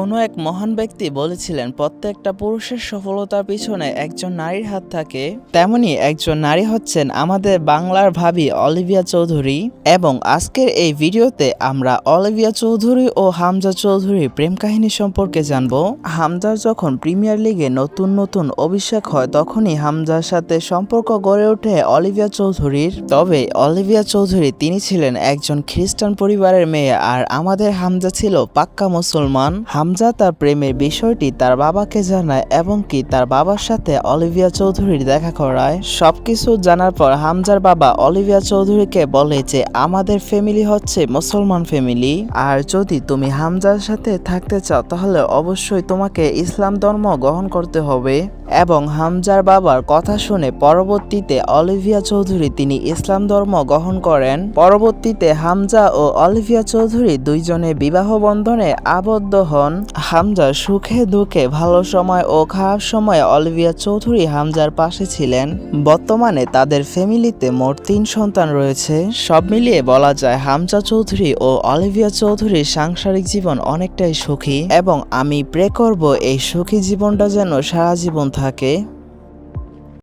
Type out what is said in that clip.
কোনো এক মহান ব্যক্তি বলেছিলেন, প্রত্যেকটা পুরুষের সফলতার পিছনে একজন নারীর হাত থাকে। তেমনি একজন নারী হচ্ছেন আমাদের বাংলার ভাবি অলিভিয়া চৌধুরী এবং আজকের এই ভিডিওতে আমরা অলিভিয়া চৌধুরী ও হামজা চৌধুরীর প্রেম কাহিনী সম্পর্কে জানব। হামজার যখন প্রিমিয়ার লিগে নতুন নতুন অভিষেক হয়, তখনই হামজার সাথে সম্পর্ক গড়ে ওঠে অলিভিয়া চৌধুরীর। তবে অলিভিয়া চৌধুরী, তিনি ছিলেন একজন খ্রিস্টান পরিবারের মেয়ে আর আমাদের হামজা ছিল পাক্কা মুসলমান। হামজা তার প্রেমের বিষয়টি তার বাবাকে জানায় এবং কি তার বাবার সাথে অলিভিয়া চৌধুরীর দেখা করায়। সবকিছু জানার পর হামজার বাবা অলিভিয়া চৌধুরীকে বলে যে, আমাদের ফ্যামিলি হচ্ছে মুসলমান ফ্যামিলি। আর যদি তুমি হামজার সাথে থাকতে চাও, তাহলে অবশ্যই তোমাকে ইসলাম ধর্ম গ্রহণ করতে হবে। এবং হামজার বাবার কথা শুনে পরবর্তীতে অলিভিয়া চৌধুরী তিনি ইসলাম ধর্ম গ্রহণ করেন। পরবর্তীতে হামজা ও অলিভিয়া চৌধুরী দুইজনে বিবাহ বন্ধনে আবদ্ধ হন। হামজা সুখে দুঃখে ভালো সময় ও খারাপ সময়ে অলিভিয়া চৌধুরী হামজার পাশে ছিলেন। বর্তমানে তাদের ফ্যামিলিতে মোট তিন সন্তান রয়েছে। সব মিলিয়ে বলা যায় হামজা চৌধুরী ও অলিভিয়া চৌধুরীর সাংসারিক জীবন অনেকটাই সুখী এবং আমি প্রে করব এই সুখী জীবনটা যেন সারা জীবন থাকে।